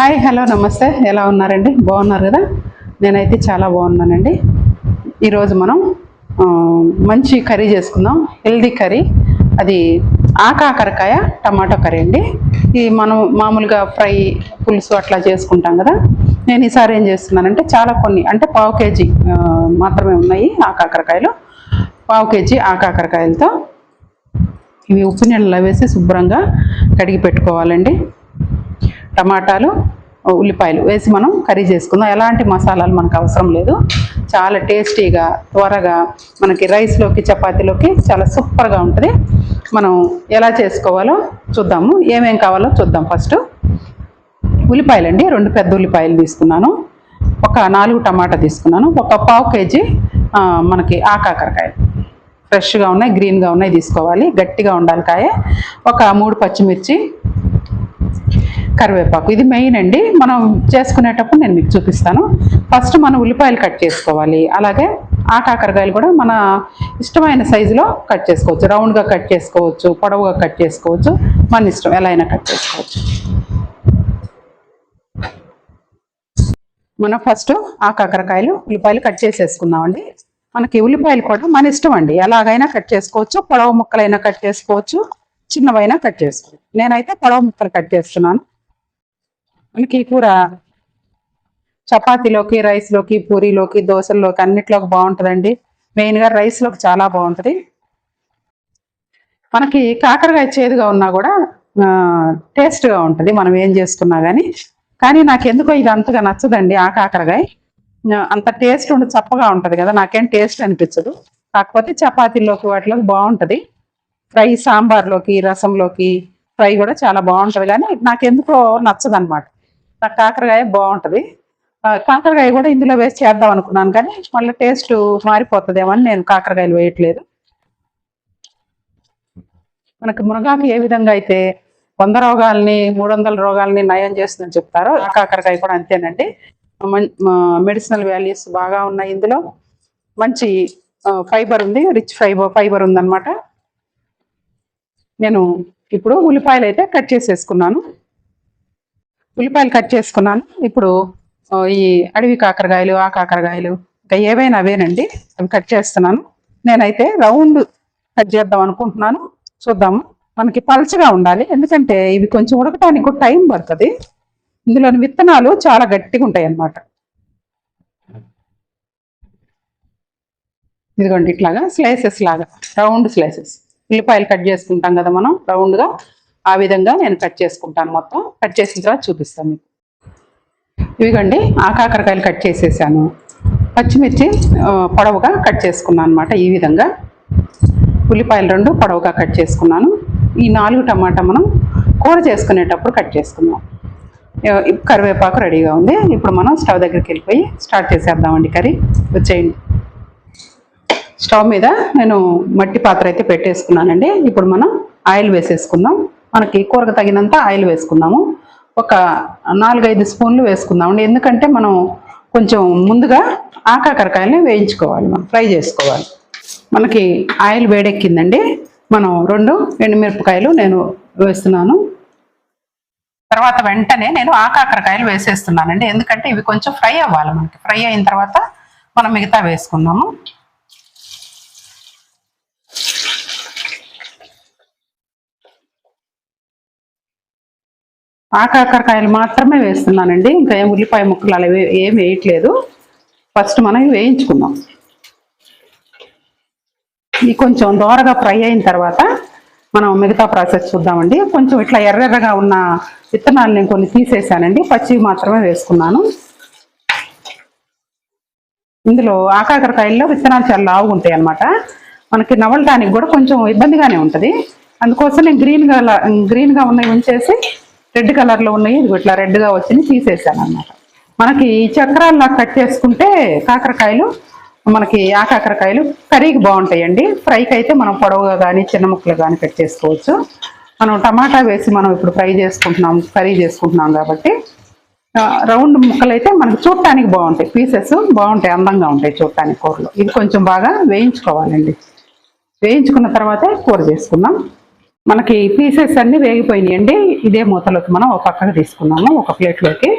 Hi hello నమస్తే. ఎలా ఉన్నారండి? బాగున్నారు కదా? నేనైతే చాలా బాగున్నానండి. ఈరోజు మనం మంచి కర్రీ చేసుకుందాం. Healthy curry. అది ఆకాకరకాయ టమాటో కర్రీ అండి. ఇది మనం మామూలుగా ఫ్రై పులుసు అట్లా చేసుకుంటాం కదా? నేను ఈసారి ఏం చేస్తున్నానంటే చాలా కొన్ని అంటే పావు కేజీ మాత్రమే ఉన్నాయి ఆకాకరకాయలు. పావు కేజీ ఆకాకరకాయలతో ఇవి ఉప్పు నీళ్ళలో వేసి శుభ్రంగా కడిగి పెట్టుకోవాలండి. టమాటాలు ఉల్లిపాయలు వేసి మనం కర్రీ చేసుకుందాం. ఎలాంటి మసాలాలు మనకు అవసరం లేదు. చాలా టేస్టీగా త్వరగా మనకి రైస్లోకి చపాతీలోకి చాలా సూపర్గా ఉంటుంది. మనం ఎలా చేసుకోవాలో చూద్దాము. ఏమేం కావాలో చూద్దాం ఫస్ట్. ఉల్లిపాయలండి రెండు పెద్ద ఉల్లిపాయలు తీసుకున్నాను. ఒక నాలుగు టమాటా తీసుకున్నాను. ఒక పావు కేజీ మనకి ఆకాకరకాయ. ఫ్రెష్గా ఉన్నాయి గ్రీన్గా ఉన్నాయి తీసుకోవాలి. గట్టిగా ఉండాలి కాయ. ఒక మూడు పచ్చిమిర్చి కరివేపాకు. ఇది మెయిన్ అండి. మనం చేసుకునేటప్పుడు నేను మీకు చూపిస్తాను. ఫస్ట్ మనం ఉల్లిపాయలు కట్ చేసుకోవాలి. అలాగే ఆకాకరకాయలు కూడా మన ఇష్టమైన సైజులో కట్ చేసుకోవచ్చు. రౌండ్గా కట్ చేసుకోవచ్చు. పొడవుగా కట్ చేసుకోవచ్చు. మన ఇష్టం ఎలా అయినా కట్ చేసుకోవచ్చు. మనం ఫస్ట్ ఆ కాకరకాయలు ఉల్లిపాయలు కట్ చేసేసుకుందామండి. మనకి ఉల్లిపాయలు కూడా మన ఇష్టం అండి. ఎలాగైనా కట్ చేసుకోవచ్చు. పొడవు ముక్కలైనా కట్ చేసుకోవచ్చు. చిన్నవైనా కట్ చేసుకోవచ్చు. నేనైతే పొడవ ముక్కలు కట్ చేస్తున్నాను. మనకి ఈ కూర చపాతీలోకి రైస్లోకి పూరీలోకి దోశల్లోకి అన్నిట్లోకి బాగుంటుందండి. మెయిన్గా రైస్లోకి చాలా బాగుంటుంది. మనకి కాకరకాయ చేదుగా ఉన్నా కూడా టేస్ట్గా ఉంటుంది. మనం ఏం చేసుకున్నా కానీ కానీ నాకు ఎందుకో ఇది అంతగా నచ్చదండి ఆ కాకరకాయ. అంత టేస్ట్ ఉండి చప్పగా ఉంటుంది కదా నాకేం టేస్ట్ అనిపించదు. కాకపోతే చపాతీలోకి వాటిలోకి బాగుంటుంది. ఫ్రై సాంబార్లోకి రసంలోకి ఫ్రై కూడా చాలా బాగుంటుంది. కానీ నాకు ఎందుకో నాకు కాకరకాయ బాగుంటుంది. కాకరకాయ కూడా ఇందులో వేసి చేద్దాం అనుకున్నాను కానీ మళ్ళీ టేస్ట్ మారిపోతుందేమో అని నేను కాకరకాయలు వేయట్లేదు. మనకు మునగాకు ఏ విధంగా అయితే వంద రోగాల్ని మూడు వందల రోగాల్ని నయం చేస్తుందని చెప్తారో ఆ కాకరకాయ కూడా అంతేనండి. మెడిసినల్ వాల్యూస్ బాగా ఉన్నాయి ఇందులో. మంచి ఫైబర్ ఉంది రిచ్ ఫైబర్ ఫైబర్ ఉందన్నమాట. నేను ఇప్పుడు ఉల్లిపాయలు అయితే కట్ చేసేసుకున్నాను. ఉల్లిపాయలు కట్ చేసుకున్నాను. ఇప్పుడు ఈ అడవి కాకరకాయలు ఆ కాకరకాయలు ఇంకా ఏవైనా అవేనండి అవి కట్ చేస్తున్నాను. నేనైతే రౌండ్ కట్ చేద్దాం అనుకుంటున్నాను. చూద్దాము. మనకి పలచగా ఉండాలి. ఎందుకంటే ఇవి కొంచెం ఉడకటానికి కూడా టైం పడుతుంది. ఇందులోని విత్తనాలు చాలా గట్టిగా ఉంటాయి అన్నమాట ఇదిగోండి ఇట్లాగా స్లైసెస్ లాగా రౌండ్ స్లైసెస్. ఉల్లిపాయలు కట్ చేసుకుంటాం కదా మనం రౌండ్గా. ఆ విధంగా నేను కట్ చేసుకుంటాను మొత్తం. కట్ చేసిన తర్వాత చూపిస్తాను మీకు. ఇవిగండి ఆ కాకరకాయలు కట్ చేసేసాను. పచ్చిమిర్చి పొడవుగా కట్ చేసుకున్నాను అనమాట ఈ విధంగా. ఉల్లిపాయలు రెండు పొడవుగా కట్ చేసుకున్నాను. ఈ నాలుగు టమాటా మనం కూర చేసుకునేటప్పుడు కట్ చేసుకున్నాం. కరివేపాకు రెడీగా ఉంది. ఇప్పుడు మనం స్టవ్ దగ్గరికి వెళ్ళిపోయి స్టార్ట్ చేసేద్దామండి కర్రీ. వచ్చేయండి. స్టవ్ మీద నేను మట్టి పాత్ర అయితే పెట్టేసుకున్నానండి. ఇప్పుడు మనం ఆయిల్ వేసేసుకుందాం. మనకి కూరకు తగినంత ఆయిల్ వేసుకుందాము. ఒక నాలుగైదు స్పూన్లు వేసుకుందామండి ఎందుకంటే మనం కొంచెం ముందుగా ఆకాకరకాయలని వేయించుకోవాలి. మనం ఫ్రై చేసుకోవాలి. మనకి ఆయిల్ వేడెక్కిందండి. మనం రెండు ఎండుమిరపకాయలు నేను వేస్తున్నాను. తర్వాత వెంటనే నేను ఆకాకరకాయలు వేసేస్తున్నానండి. ఎందుకంటే ఇవి కొంచెం ఫ్రై అవ్వాలి మనకి. ఫ్రై అయిన తర్వాత మనం మిగతా వేసుకుందాము. ఆకాకరకాయలు మాత్రమే వేస్తున్నానండి. ఇంకా ఏం ఉల్లిపాయ ముక్కలు అలా ఏం వేయట్లేదు. ఫస్ట్ మనం వేయించుకుందాం. ఇది కొంచెం దోరగా ఫ్రై అయిన తర్వాత మనం మిగతా ప్రాసెస్ చూద్దామండి. కొంచెం ఇట్లా ఎర్రెర్రగా ఉన్న విత్తనాలు నేను కొన్ని తీసేసానండి. పచ్చివి మాత్రమే వేసుకున్నాను. ఇందులో ఆకాకరకాయల్లో విత్తనాలు చాలా లావుగా ఉంటాయి అన్నమాట. మనకి నవలటానికి కూడా కొంచెం ఇబ్బందిగానే ఉంటుంది. అందుకోసం నేను గ్రీన్గా గ్రీన్గా ఉన్నవి ఉంచేసి రెడ్ కలర్లో ఉన్నాయి. ఇది ఇట్లా రెడ్గా వచ్చింది. తీసేసాను అనమాట మనకి ఈ చక్రాల్లా కట్ చేసుకుంటే కాకరకాయలు మనకి ఆ కాకరకాయలు కర్రీకి బాగుంటాయండి. ఫ్రైకి అయితే మనం పొడవుగా కానీ చిన్న ముక్కలు కానీ కట్ చేసుకోవచ్చు. మనం టమాటా వేసి మనం ఇప్పుడు ఫ్రై చేసుకుంటున్నాం కర్రీ చేసుకుంటున్నాం కాబట్టి రౌండ్ ముక్కలు అయితే మనకి చూడటానికి బాగుంటాయి. పీసెస్ బాగుంటాయి అందంగా ఉంటాయి చూడటానికి కూరలో. ఇది కొంచెం బాగా వేయించుకోవాలండి. వేయించుకున్న తర్వాతే కూర చేసుకుందాం. మనకి పీసెస్ అన్ని వేగిపోయినాయండి ఇదే మూతలోకి మనం ఒక పక్కకు తీసుకున్నాము ఒక ప్లేట్లోకి.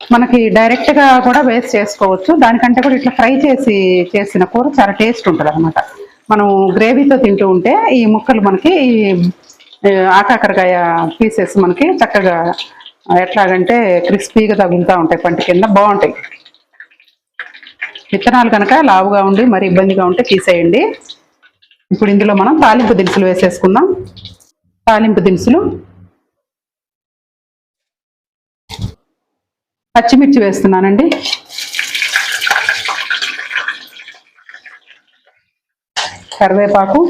మనకి డైరెక్ట్గా కూడా వేస్ట్ చేసుకోవచ్చు. దానికంటే కూడా ఇట్లా ఫ్రై చేసి చేసిన కూర చాలా టేస్ట్ ఉంటుంది అనమాట మనం గ్రేవీతో తింటూ ఉంటే ఈ ముక్కలు మనకి ఈ ఆకాకరకాయ పీసెస్ మనకి చక్కగా ఎట్లాగంటే క్రిస్పీగా తగులుతూ ఉంటాయి పంట కింద బాగుంటాయి. విత్తనాలు కనుక లావుగా ఉండి మరి ఇబ్బందిగా ఉంటే తీసేయండి. ఇప్పుడు ఇందులో మనం తాలింపు దినుసులు వేసేసుకుందాం. తాలింపు దినుసులు. పచ్చిమిర్చి వేస్తున్నానండి. కరివేపాకు.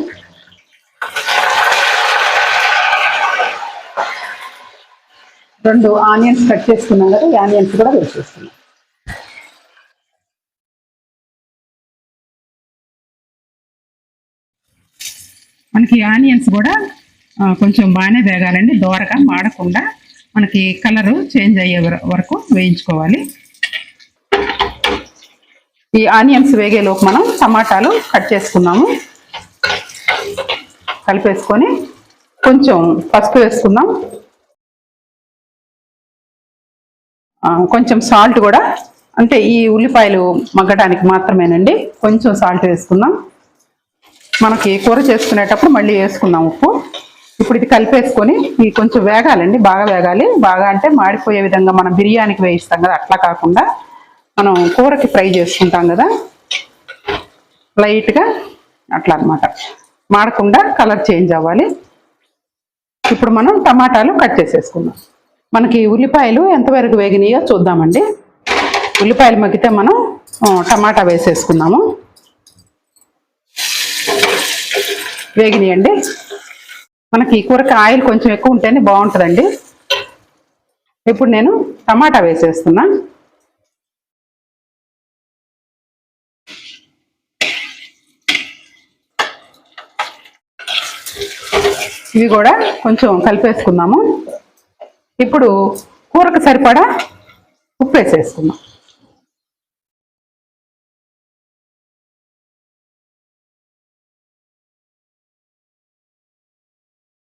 రెండు ఆనియన్స్ కట్ చేసుకున్నాం కదా ఈ ఆనియన్స్ కూడా వేసేస్తున్నాం. మనకి ఆనియన్స్ కూడా కొంచెం బాగానే వేగాలండి. దోరగా మాడకుండా మనకి కలరు చేంజ్ అయ్యే వరకు వేయించుకోవాలి. ఈ ఆనియన్స్ వేగేలోపు మనం టమాటాలు కట్ చేసుకున్నాము. కలిపేసుకొని కొంచెం పసుపు వేసుకుందాం. కొంచెం సాల్ట్ కూడా అంటే ఈ ఉల్లిపాయలు మగ్గడానికి మాత్రమేనండి. కొంచెం సాల్ట్ వేసుకుందాం. మనకి కూర చేసుకునేటప్పుడు మళ్ళీ వేసుకుందాం ఉప్పు. ఇప్పుడు ఇది కలిపేసుకొని ఇది కొంచెం వేగాలండి బాగా వేగాలి. బాగా అంటే మాడిపోయే విధంగా మనం బిర్యానీకి వేయిస్తాం కదా అట్లా కాకుండా మనం కూరకి ఫ్రై చేసుకుంటాం కదా. లైట్గా అట్లా అన్నమాట. మాడకుండా కలర్ చేంజ్ అవ్వాలి. ఇప్పుడు మనం టమాటాలు కట్ చేసేసుకుందాం. మనకి ఉల్లిపాయలు ఎంతవరకు వేగినాయో చూద్దామండి. ఉల్లిపాయలు మగ్గితే మనం టమాటా వేసేసుకుందాము. వేగినాయండి. మనకి ఈ కూరకి ఆయిల్ కొంచెం ఎక్కువ ఉంటేనే బాగుంటుందండి. ఇప్పుడు నేను టమాటా వేసేస్తున్నా. ఇవి కూడా కొంచెం కలిపేసుకుందాము. ఇప్పుడు కూరకు సరిపడా ఉప్పు వేసేసుకుందాం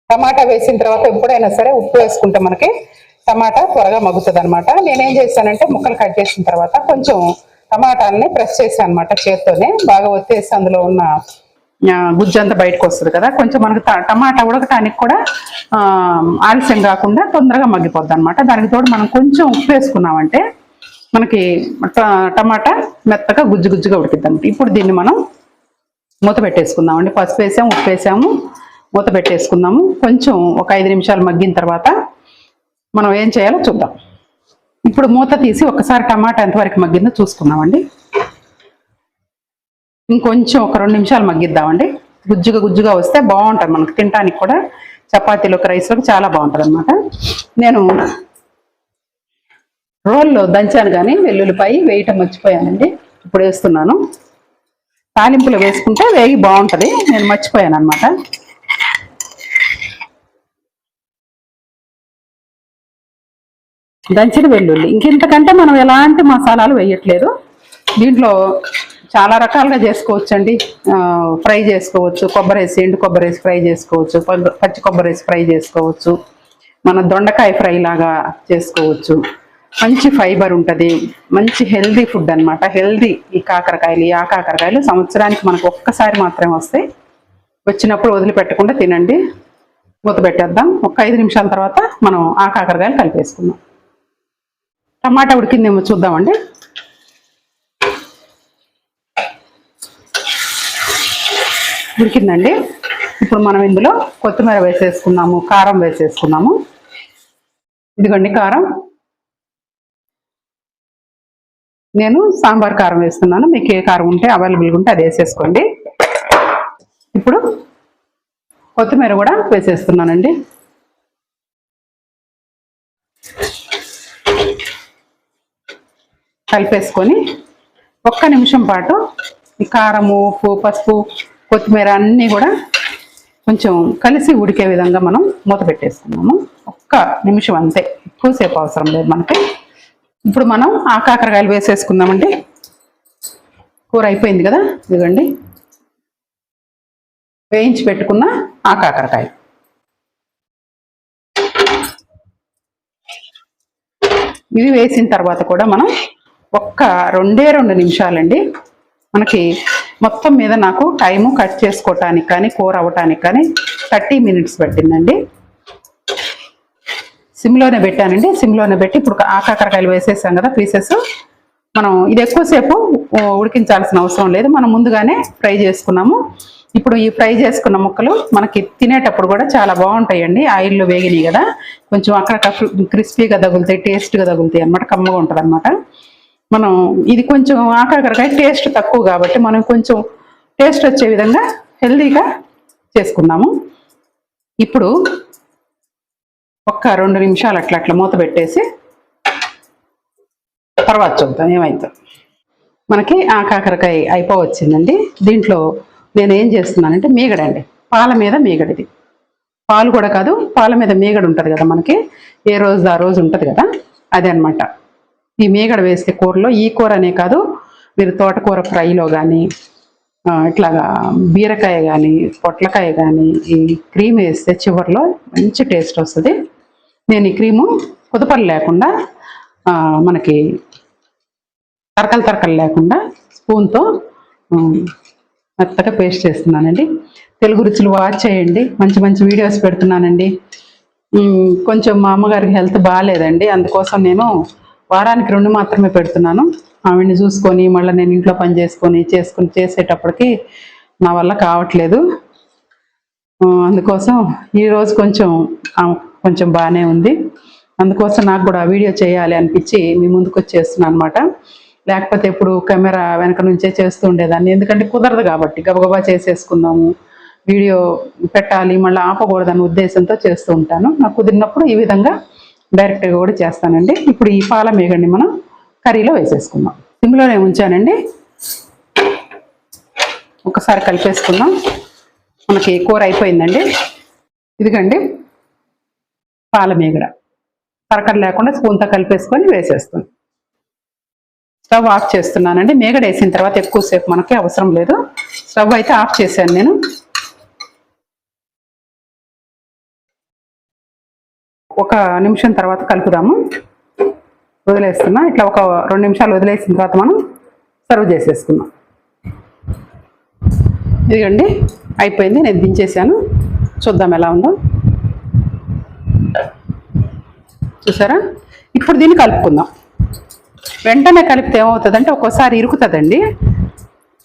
టమాటా వేసిన తర్వాత ఎప్పుడైనా సరే ఉప్పు వేసుకుంటే మనకి టమాటా త్వరగా మగ్గుతుంది అనమాట నేనేం చేశానంటే ముక్కలు కట్ చేసిన తర్వాత కొంచెం టమాటాలని ప్రెస్ చేశాను అనమాట చేత్తోనే. బాగా ఒత్తేసి అందులో ఉన్న గుజ్జు అంతా బయటకు వస్తుంది కదా కొంచెం మనకి ట- టమాటా ఉడకటానికి కూడా ఆలస్యం కాకుండా తొందరగా మగ్గిపోద్ది అనమాట దానికి తోడు మనం కొంచెం ఉప్పు వేసుకున్నామంటే మనకి ట- టమాటా మెత్తగా గుజ్జు గుజ్జుగా ఉడికిద్ది ఇప్పుడు దీన్ని మనం మూత పెట్టేసుకుందామండి. పసుపు వేసాము ఉప్పు వేసాము. మూత పెట్టేసుకుందాము. కొంచెం ఒక ఐదు నిమిషాలు మగ్గిన తర్వాత మనం ఏం చేయాలో చూద్దాం. ఇప్పుడు మూత తీసి ఒకసారి టమాటా ఎంతవరకు మగ్గిందో చూసుకుందామండి. ఇంకొంచెం ఒక రెండు నిమిషాలు మగ్గిద్దామండి. గుజ్జుగా గుజ్జుగా వస్తే బాగుంటుంది మనకు తినడానికి కూడా. చపాతీలోకి రైస్లోకి చాలా బాగుంటుంది అనమాట నేను రోల్లో దంచాను కానీ వెల్లుల్లిపాయ వేయటం మర్చిపోయానండి. ఇప్పుడు వేస్తున్నాను. తాలింపులు వేసుకుంటే వేగి బాగుంటుంది. నేను మర్చిపోయాను అనమాట దంచిన వెల్లుల్లి. ఇంకెంతకంటే మనం ఎలాంటి మసాలాలు వేయట్లేదు. దీంట్లో చాలా రకాలుగా చేసుకోవచ్చండి. ఫ్రై చేసుకోవచ్చు. కొబ్బరి వేసి ఎండు కొబ్బరి వేసి ఫ్రై చేసుకోవచ్చు. పచ్చి కొబ్బరి వేసి ఫ్రై చేసుకోవచ్చు. మన దొండకాయ ఫ్రై లాగా చేసుకోవచ్చు. మంచి ఫైబర్ ఉంటుంది. మంచి హెల్దీ ఫుడ్ అన్నమాట. హెల్దీ ఈ కాకరకాయలు ఈ ఆ కాకరకాయలు సంవత్సరానికి మనకు ఒక్కసారి మాత్రమే వస్తాయి వచ్చినప్పుడు వదిలిపెట్టకుండా తినండి. మూత పెట్టేద్దాం. ఒక ఐదు నిమిషాల తర్వాత మనం ఆ కాకరకాయలు కలిపేసుకుందాం. టమాటా ఉడికిందేమో చూద్దామండి. ఉడికిందండి. ఇప్పుడు మనం ఇందులో కొత్తిమీర వేసేసుకున్నాము కారం వేసేసుకున్నాము. ఇదిగోండి కారం. నేను సాంబార్ కారం వేస్తున్నాను. మీకు ఏ కారం ఉంటే అవైలబుల్గా ఉంటే అది వేసేసుకోండి. ఇప్పుడు కొత్తిమీర కూడా వేసేస్తున్నానండి. కలిపేసుకొని ఒక్క నిమిషం పాటు ఈ కారము ఉప్పు పసుపు కొత్తిమీర అన్నీ కూడా కొంచెం కలిసి ఉడికే విధంగా మనం మూత పెట్టేసుకున్నాము. ఒక్క నిమిషం అంతే. ఎక్కువసేపు అవసరం లేదు మనకి. ఇప్పుడు మనం ఆ కాకరకాయలు వేసేసుకుందామండి. కూర అయిపోయింది కదా? ఇదిగోండి. వేయించి పెట్టుకున్న ఆ కాకరకాయ. ఇవి వేసిన తర్వాత కూడా మనం ఒక్క రెండే రెండు నిమిషాలండి. మనకి మొత్తం మీద నాకు టైము కట్ చేసుకోవటానికి కానీ కూర అవ్వటానికి కానీ థర్టీ మినిట్స్ పట్టిందండి. సిమ్లోనే పెట్టానండి. సిమ్లోనే పెట్టి ఇప్పుడు ఆకాకరకాయలు వేసేసాం కదా పీసెస్. మనం ఇది ఎక్కువసేపు ఉడికించాల్సిన అవసరం లేదు. మనం ముందుగానే ఫ్రై చేసుకున్నాము. ఇప్పుడు ఈ ఫ్రై చేసుకున్న ముక్కలు మనకి తినేటప్పుడు కూడా చాలా బాగుంటాయండి. ఆయిల్లో వేగినాయి కదా. కొంచెం అక్కడక్కడ క్రిస్పీగా తగులుతాయి టేస్ట్గా తగులుతాయి అన్నమాట. కమ్మగా ఉంటుంది అనమాట మనం ఇది కొంచెం ఆకాకరకాయ టేస్ట్ తక్కువ కాబట్టి మనం కొంచెం టేస్ట్ వచ్చే విధంగా హెల్దీగా చేసుకుందాము. ఇప్పుడు ఒక్క రెండు నిమిషాలు అట్లా అట్లా మూత పెట్టేసి తర్వాత చూద్దాం ఏమైందో. మనకి ఆ కాకరకాయ అయిపోవచ్చిందండి. దీంట్లో నేను ఏం చేస్తున్నానంటే మీగడండి పాల మీద మీగడిది పాలు కూడా కాదు పాల మీద మీగడ ఉంటుంది కదా మనకి ఏ రోజు ఆ రోజు ఉంటుంది కదా అదే అనమాట ఈ మేగడ వేసే కూరలో ఈ కూర అనే కాదు మీరు తోటకూర ఫ్రైలో కానీ ఇట్లాగా బీరకాయ కానీ పొట్లకాయ కానీ ఈ క్రీమ్ వేస్తే చివరిలో మంచి టేస్ట్ వస్తుంది. నేను ఈ క్రీము కుదపలు లేకుండా మనకి తరకలు తరకలు లేకుండా స్పూన్తో మెత్తగా పేస్ట్ చేస్తున్నానండి. తెలుగు రుచులు వాచ్ చేయండి. మంచి మంచి వీడియోస్ పెడుతున్నానండి. కొంచెం మా అమ్మగారికి హెల్త్ బాగాలేదండి అందుకోసం నేను వారానికి రెండు మాత్రమే పెడుతున్నాను. ఆవిడ్ని చూసుకొని మళ్ళీ నేను ఇంట్లో పని చేసుకొని చేసుకొని చేసేటప్పటికి నా వల్ల కావట్లేదు. అందుకోసం ఈరోజు కొంచెం కొంచెం బాగానే ఉంది. అందుకోసం నాకు కూడా వీడియో చేయాలి అనిపించి మీ ముందుకు వచ్చేస్తున్నాను అనమాట లేకపోతే ఇప్పుడు కెమెరా వెనక నుంచే చేస్తూ ఉండేదాన్ని. ఎందుకంటే కుదరదు కాబట్టి గబగబా చేసేసుకుందాము వీడియో పెట్టాలి మళ్ళీ ఆపకూడదనే ఉద్దేశంతో చేస్తూ ఉంటాను. నాకు కుదిరినప్పుడు ఈ విధంగా డైరెక్ట్గా కూడా చేస్తానండి. ఇప్పుడు ఈ పాల మేగండి మనం కర్రీలో వేసేసుకుందాం. సిమ్లోనే ఉంచానండి. ఒకసారి కలిపేసుకుందాం. మనకి కూర అయిపోయిందండి. ఇదిగండి. పాల మేగడ. కరకర లేకుండా స్పూన్తో కలిపేసుకొని వేసేస్తాను స్టవ్ ఆఫ్ చేస్తున్నానండి. మేగడ వేసిన తర్వాత ఎక్కువసేపు మనకి అవసరం లేదు. స్టవ్ అయితే ఆఫ్ చేశాను నేను. ఒక నిమిషం తర్వాత కలుపుదాము. వదిలేస్తున్నా. ఇట్లా ఒక రెండు నిమిషాలు వదిలేసిన తర్వాత మనం సర్వ్ చేసేసుకుందాం. ఇదిగండి అయిపోయింది. నేను దించేసాను చూద్దాం ఎలా ఉందో. చూసారా? ఇప్పుడు దీన్ని కలుపుకుందాం. వెంటనే కలిపితే ఏమవుతుందంటే ఒక్కోసారి ఇరుకుతుందండి.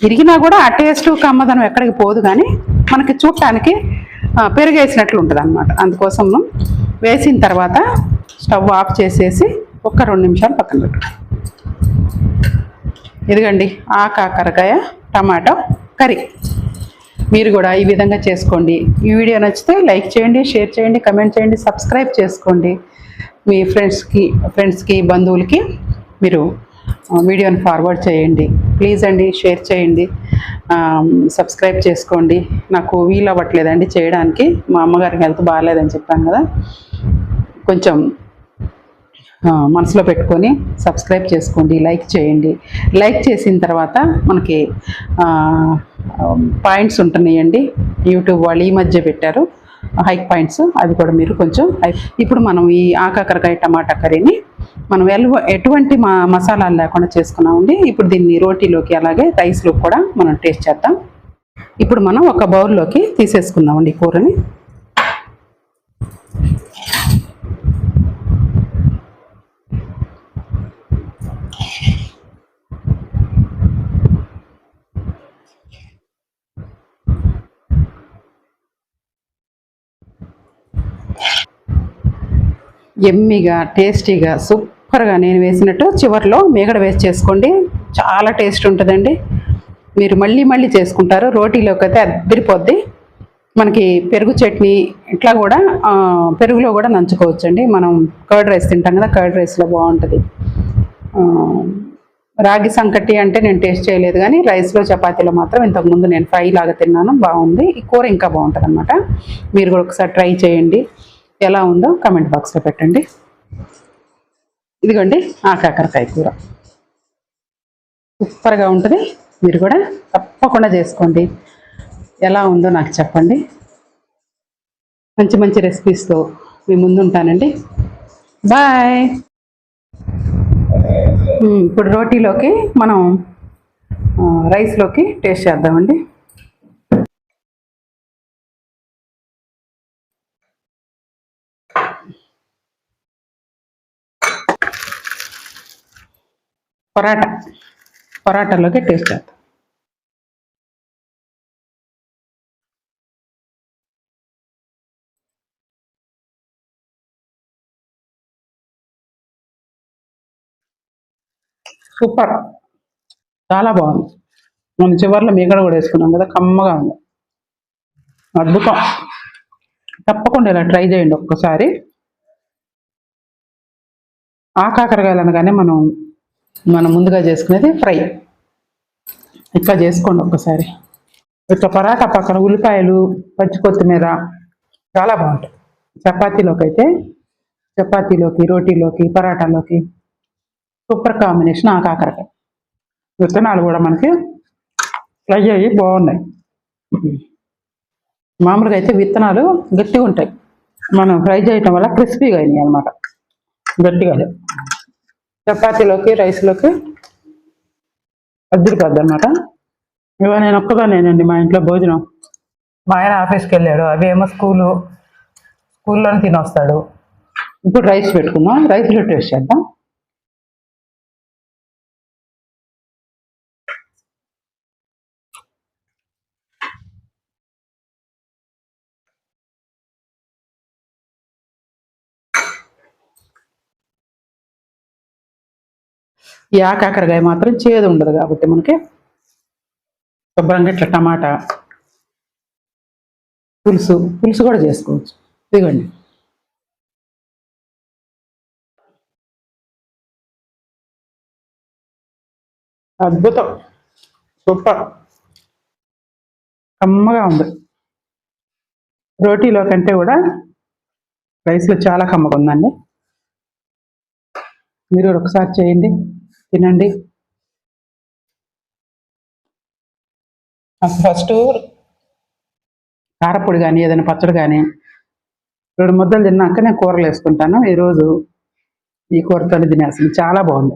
ఇరిగినా కూడా ఆ టేస్ట్ కమ్మదనం ఎక్కడికి పోదు కానీ మనకి చూడటానికి పెరిగేసినట్లు ఉంటుంది అనమాట అందుకోసం వేసిన తర్వాత స్టవ్ ఆఫ్ చేసేసి ఒక రెండు నిమిషాలు పక్కన పెట్టు. ఇదిగండి ఆ కాకరకాయ టమాటో కర్రీ. మీరు కూడా ఈ విధంగా చేసుకోండి. ఈ వీడియో నచ్చితే లైక్ చేయండి షేర్ చేయండి కమెంట్ చేయండి సబ్స్క్రైబ్ చేసుకోండి. మీ ఫ్రెండ్స్కి ఫ్రెండ్స్కి బంధువులకి మీరు వీడియోని ఫార్వర్డ్ చేయండి. ప్లీజ్ అండి షేర్ చేయండి. సబ్స్క్రైబ్ చేసుకోండి. నాకు వీలు అవ్వట్లేదండి చేయడానికి. మా అమ్మగారికి హెల్త్ బాగాలేదని చెప్పాను కదా. కొంచెం మనసులో పెట్టుకొని సబ్స్క్రైబ్ చేసుకోండి లైక్ చేయండి. లైక్ చేసిన తర్వాత మనకి పాయింట్స్ ఉంటున్నాయండి. యూట్యూబ్ వాళ్ళు ఈ మధ్య పెట్టారు. హైక్ పాయింట్స్ అవి కూడా మీరు కొంచెం హై ఇప్పుడు మనం ఈ ఆకాకరకాయ టమాటా కర్రీని మనం ఎల్వ ఎటువంటి మా మసాలాలు లేకుండా చేసుకున్నామండి ఇప్పుడు దీన్ని రోటీలోకి అలాగే రైస్లోకి కూడా మనం టేస్ట్ చేద్దాం. ఇప్పుడు మనం ఒక బౌల్లోకి తీసేసుకుందామండి కూరని. ఎమ్మిగా టేస్టీగా సూపర్గా నేను వేసినట్టు చివర్లో మీగడ వేసి చేసుకోండి. చాలా టేస్ట్ ఉంటుందండి. మీరు మళ్ళీ మళ్ళీ చేసుకుంటారు. రోటీలోకి అయితే అద్దరిపోద్ది. మనకి పెరుగు చట్నీ ఇట్లా కూడా పెరుగులో కూడా నంచుకోవచ్చండి. మనం కర్డ్ రైస్ తింటాం కదా కర్డ్ రైస్లో బాగుంటుంది. రాగి సంకటి అంటే నేను టేస్ట్ చేయలేదు కానీ రైస్లో చపాతీలో మాత్రం ఇంతకుముందు నేను ఫ్రై లాగా తిన్నాను. బాగుంది. ఈ కూర ఇంకా బాగుంటుంది అనమాట మీరు కూడా ఒకసారి ట్రై చేయండి. ఎలా ఉందో కమెంట్ బాక్స్లో పెట్టండి. ఇదిగోండి ఆ కాకరకాయ కూర. సూపర్గా ఉంటుంది. మీరు కూడా తప్పకుండా చేసుకోండి. ఎలా ఉందో నాకు చెప్పండి. మంచి మంచి రెసిపీస్తో మీ ముందు ఉంటానండి. బాయ్ ఇప్పుడు రోటీలోకి మనం రైస్లోకి టేస్ట్ చేద్దామండి. పరాటా. పరాటాలోకి టేస్ట్ చేద్దాం. సూపర్. చాలా బాగుంది. మన చివర్లో మీగడ కూడా వేసుకున్నాం కదా కమ్మగా ఉంది. అద్భుతం. తప్పకుండా ఇలా ట్రై చేయండి ఒక్కసారి. ఆ కాకరకాయలు అనగానే మనం మనం ముందుగా చేసుకునేది ఫ్రై. ఇట్లా చేసుకోండి ఒక్కసారి. ఇట్లా పరాటా పక్కన ఉల్లిపాయలు పచ్చి కొత్తిమీర చాలా బాగుంటాయి. చపాతీలోకి అయితే చపాతీలోకి రోటీలోకి పరాటాలోకి సూపర్ కాంబినేషన్ ఆ కాకరకాయ. విత్తనాలు కూడా మనకి ఫ్రై అయ్యి బాగున్నాయి. మామూలుగా అయితే విత్తనాలు గట్టిగా ఉంటాయి. మనం ఫ్రై చేయటం వల్ల క్రిస్పీగా అయినాయి అనమాట గట్టిగా లేవు. చపాతీలోకి రైస్లోకి అద్దరిపోద్ది అనమాట ఇవాళ నేను ఒక్కదానేనండి మా ఇంట్లో భోజనం. మా ఆయన ఆఫీస్కి వెళ్ళాడు. అవేమో స్కూలు స్కూల్లోనే తినొస్తాడు. ఇప్పుడు రైస్ పెట్టుకుందాం. రైస్లో టేస్ట్ చేద్దాం. ఈ ఆకాకరకాయ మాత్రం చేదు ఉండదు కాబట్టి మనకి శుభ్రంగా ఇట్లా టమాటా పులుసు పులుసు కూడా చేసుకోవచ్చు. ఇదిగోండి. అద్భుతం. సూపర్. కమ్మగా ఉంది. రోటీలో కంటే కూడా రైస్లో చాలా కమ్మగా ఉందండి. మీరు ఒకసారి చేయండి. తినండి. ఫస్ట్ కారపొడి కానీ ఏదైనా పచ్చడి కానీ రెండు ముద్దలు తిన్నాక నేను కూరలు వేసుకుంటాను. ఈరోజు ఈ కూరతో తినేస్తుంది. చాలా బాగుంది.